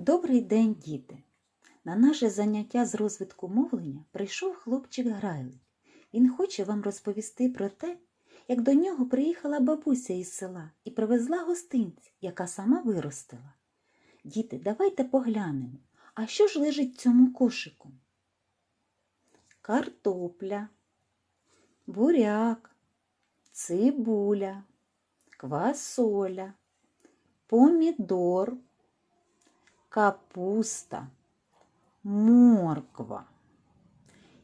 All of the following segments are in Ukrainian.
Добрий день, діти! На наше заняття з розвитку мовлення прийшов хлопчик Грайлик. Він хоче вам розповісти про те, як до нього приїхала бабуся із села і привезла гостинці, яка сама виростила. Діти, давайте поглянемо, а що ж лежить в цьому кошику? Картопля, буряк, цибуля, квасоля, помідор, капуста, морква.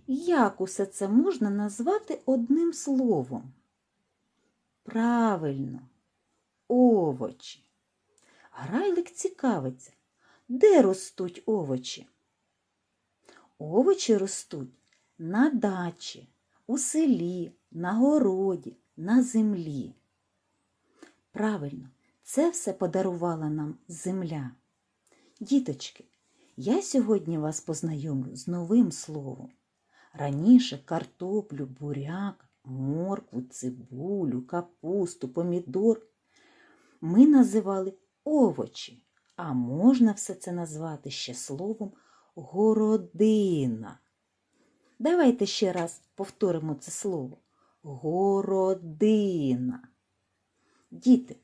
Як усе це можна назвати одним словом? Правильно, овочі. Грайлик цікавиться, де ростуть овочі? Овочі ростуть на дачі, у селі, на городі, на землі. Правильно, це все подарувала нам земля. Діточки, я сьогодні вас познайомлю з новим словом. Раніше картоплю, буряк, моркву, цибулю, капусту, помідор ми називали овочі, а можна все це назвати ще словом городина. Давайте ще раз повторимо це слово. Городина. Діти,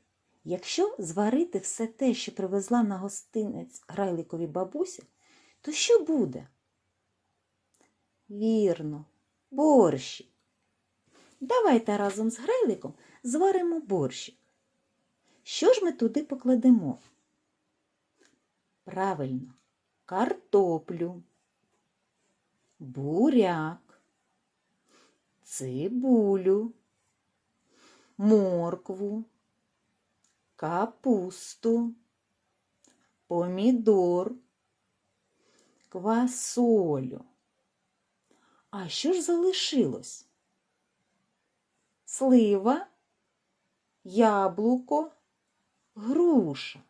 якщо зварити все те, що привезла на гостинець грайликові бабуся, то що буде? Вірно, борщик. Давайте разом з грайликом зваримо борщик. Що ж ми туди покладемо? Правильно, картоплю, буряк, цибулю, моркву, капусту, помідор, квасолю. А що ж залишилось? Слива, яблуко, груша.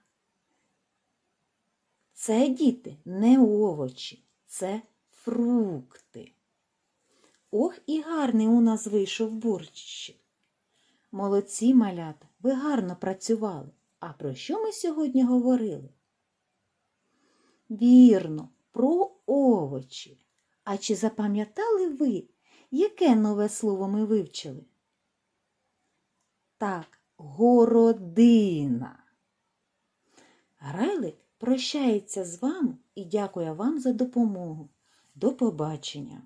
Це діти не овочі, це фрукти. Ох, і гарний у нас вийшов борщик. Молодці малята, ви гарно працювали. А про що ми сьогодні говорили? Вірно, про овочі. А чи запам'ятали ви, яке нове слово ми вивчили? Так, городина. Грайлик прощається з вами і дякує вам за допомогу. До побачення!